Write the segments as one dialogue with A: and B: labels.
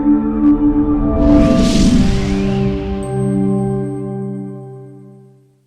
A: Thank you.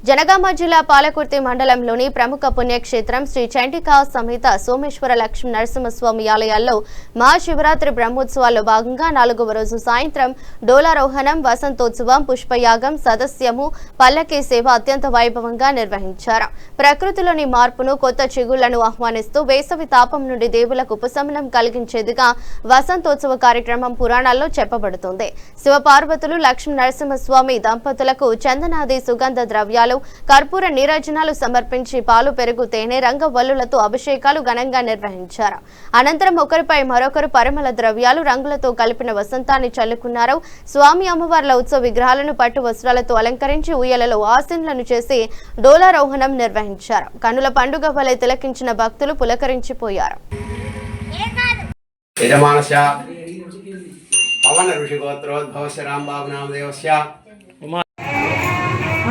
A: Janagama జిల్లా పాలకుర్తి మండలంలోని ప్రముఖ పుణ్యక్షేత్రం శ్రీ చండికా సమేత సోమేశ్వర లక్ష్మీ నరసింహస్వామి ఆలయాల్లో మహాశివరాత్రి బ్రహ్మోత్సవాల్లో భాగంగా నాలుగవ రోజు సాయంత్రం డోలారోహణం వసంతోత్సవం పుష్పయాగం సదస్యము పల్లకీ సేవ అత్యంత వైభవంగా నిర్వహించారు. ప్రకృతిలోని మార్పును కొత్త చిగుళ్ళను ఆహ్వానిస్తూ వేసవి తాపం నుండి దేవులకు ఉపశమనం కలిగించేదిగా వసంతోత్సవ కార్యక్రమం పురాణాల్లో చెప్పబడుతుంది. శివపార్వతులు లక్ష్మీ నరసింహస్వామి దంపతులకు చందనాది సుగంధ ద్రవ్యాలు కర్పూర నీరాజనాలు సమర్పించి పాలు పెరుగు తేనె రంగవల్లులతో అభిషేకాలు ఘనంగా నిర్వహించారు. అనంతరం ఒకరిపై మరొకరు పరిమళ ద్రవ్యాలు రంగులతో కలిపిన వసంతాన్ని చల్లుకున్నారు. స్వామి అమ్మవార్ల ఉత్సవ విగ్రహాలను పట్టు వస్త్రాలతో అలంకరించి ఉయ్యలలో ఆసీనులను చేసి డోలారోహణం నిర్వహించారు. కన్నుల పండుగ వలె తిలకించిన భక్తులు పులకరించిపోయారు.
B: పవన ఋషిగోత్రోద్భవస్య రాంబాబు నామదేవస్య.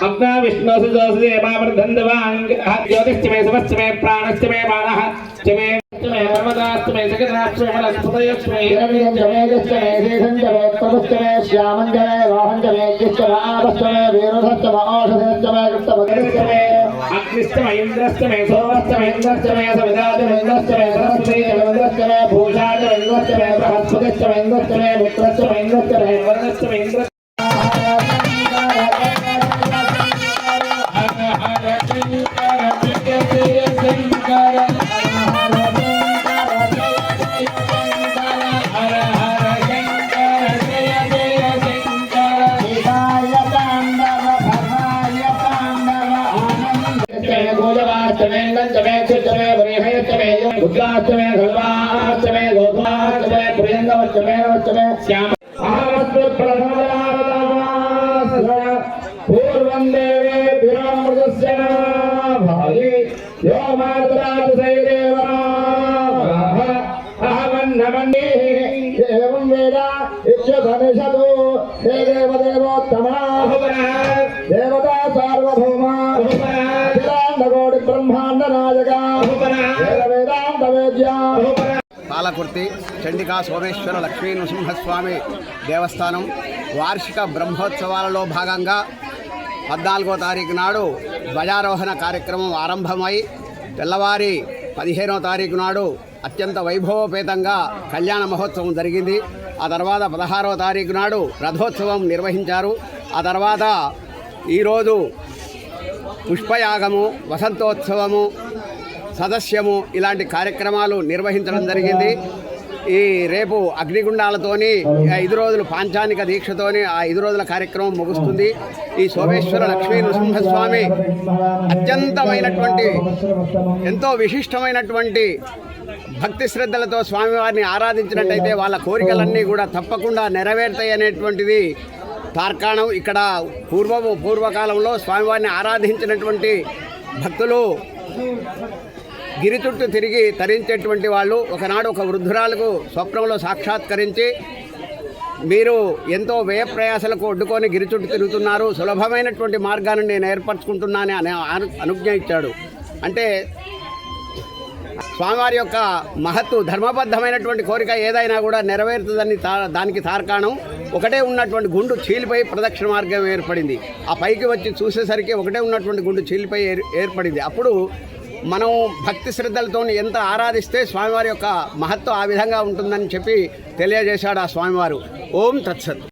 C: మృత్యుర్మే పాహి సదాశివం ఆయుః వర్ధతాం అగ్నా విష్ణు సుదోసుదేవావర్ధందవాంగ్ జ్యోతిశ్చ మే సమశ్చ మే ప్రాణశ్చ మే మానః చ మే మే నర్మదాశ్చ మే జగన్నాథ మే వనస్పతయశ్చ మే అగ్నిశ్చ మే ఇంద్రశ్చ మే సోమశ్చ మే ఇంద్రశ్చ మే సవితాచ మే ఇంద్రశ్చ మే సరస్వతీ చ మే ఇంద్రశ్చ మే భూషాచ మే ఇంద్రశ్చ మే బృహస్పతిశ్చ మే ఇంద్రశ్చ మే మిత్రశ్చ మే
B: పాలకుర్తి చండికా సోమేశ్వర లక్ష్మీ నృసింహస్వామి దేవస్థానం వార్షిక బ్రహ్మోత్సవాలలో భాగంగా పద్నాలుగో తారీఖు నాడు ధ్వజారోహణ కార్యక్రమం ఆరంభమై తెల్లవారి పదిహేనో తారీఖు నాడు అత్యంత వైభవోపేతంగా కళ్యాణ మహోత్సవం జరిగింది. ఆ తర్వాత పదహారవ తారీఖు నాడు రథోత్సవం నిర్వహించారు. ఆ తర్వాత ఈరోజు పుష్పయాగము వసంతోత్సవము సదస్యము ఇలాంటి కార్యక్రమాలు నిర్వహించడం జరిగింది. ఈ రేపు అగ్నిగుండాలతోని ఐదు రోజులు పాంచానిక దీక్షతోని ఆ ఐదు రోజుల కార్యక్రమం ముగుస్తుంది. ఈ సోమేశ్వర లక్ష్మీ నృసింహస్వామి అత్యంతమైనటువంటి ఎంతో విశిష్టమైనటువంటి భక్తి శ్రద్ధలతో స్వామివారిని ఆరాధించినట్టయితే వాళ్ళ కోరికలన్నీ కూడా తప్పకుండా నెరవేరుతాయి అనేటువంటిది తార్కాణం. ఇక్కడ పూర్వము పూర్వకాలంలో స్వామివారిని ఆరాధించినటువంటి భక్తులు గిరి చుట్టూ తిరిగి తరించేటువంటి వాళ్ళు ఒకనాడు ఒక వృద్ధురాలకు స్వప్నంలో సాక్షాత్కరించి మీరు ఎంతో వ్యయ ప్రయాసాలకు ఒడ్డుకొని గిరి చుట్టూ తిరుగుతున్నారు. సులభమైనటువంటి మార్గాన్ని నేను ఏర్పరచుకుంటున్నాను అనే అను- అనుజ్ఞ ఇచ్చాడు. అంటే స్వామివారి యొక్క మహత్తు ధర్మబద్ధమైనటువంటి కోరిక ఏదైనా కూడా నెరవేరుతుందని తా దానికి తార్కాణం. ఒకటే ఉన్నటువంటి గుండు చీలిపై ప్రదక్షిణ మార్గం ఏర్పడింది. ఆ పైకి వచ్చి చూసేసరికి ఒకటే ఉన్నటువంటి గుండు చీలిపై ఏర్పడింది. అప్పుడు మనం భక్తి శ్రద్ధలతో ఎంత ఆరాధిస్తే స్వామివారి యొక్క మహత్వం ఆ విధంగా ఉంటుందని చెప్పి తెలియజేశాడు ఆ స్వామివారు. ఓం తత్సత్.